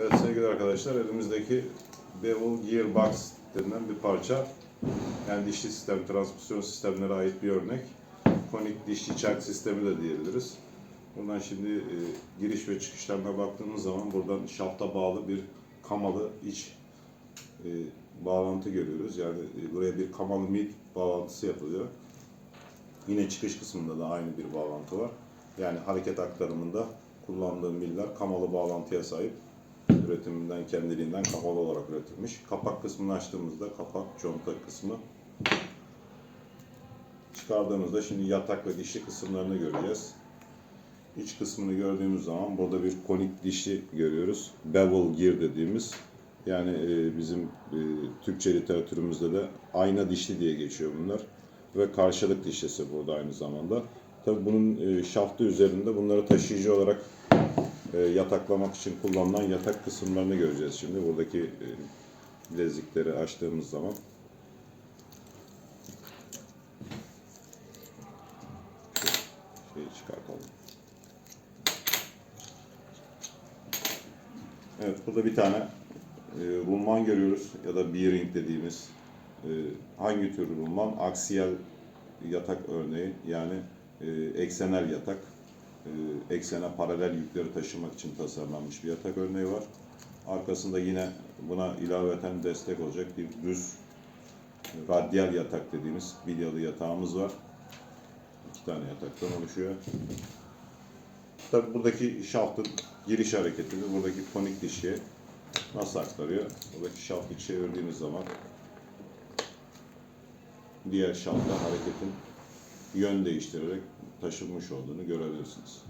Evet sevgili arkadaşlar elimizdeki Bevel Gearbox denilen bir parça. Yani dişli sistem, transmisyon sistemlere ait bir örnek. Konik dişli çark sistemi de diyebiliriz. Buradan şimdi e, giriş ve çıkışlarına baktığımız zaman buradan şafta bağlı bir kamalı iç e, bağlantı görüyoruz. Yani e, buraya bir kamalı mil bağlantısı yapılıyor. Yine çıkış kısmında da aynı bir bağlantı var. Yani hareket aktarımında kullandığım miller kamalı bağlantıya sahip. Üretiminden kendiliğinden kapalı olarak üretilmiş. Kapak kısmını açtığımızda kapak conta kısmı çıkardığımızda şimdi yatak ve dişli kısımlarını göreceğiz. İç kısmını gördüğümüz zaman burada bir konik dişli görüyoruz. Bevel gear dediğimiz. Yani e, bizim e, Türkçe literatürümüzde de ayna dişli diye geçiyor bunlar. Ve karşılık dişlisi burada aynı zamanda. Tabii bunun e, şaftı üzerinde bunları taşıyıcı olarak e, yataklamak için kullanılan yatak kısımlarını göreceğiz şimdi. Buradaki e, bilezikleri açtığımız zaman. Şeyi çıkartalım. Evet burada bir tane e, rulman görüyoruz ya da bearing dediğimiz e, hangi tür rulman? Aksiyel yatak örneği yani e, eksenel yatak. E, eksene paralel yükleri taşımak için tasarlanmış bir yatak örneği var. Arkasında yine buna ilaveten destek olacak bir düz radyal yatak dediğimiz bilyalı yatağımız var. İki tane yataktan oluşuyor. Tabi buradaki şaftın giriş hareketini buradaki konik dişiye nasıl aktarıyor? Buradaki şaftı çevirdiğiniz zaman diğer şafta hareketin yön değiştirerek taşınmış olduğunu görebilirsiniz.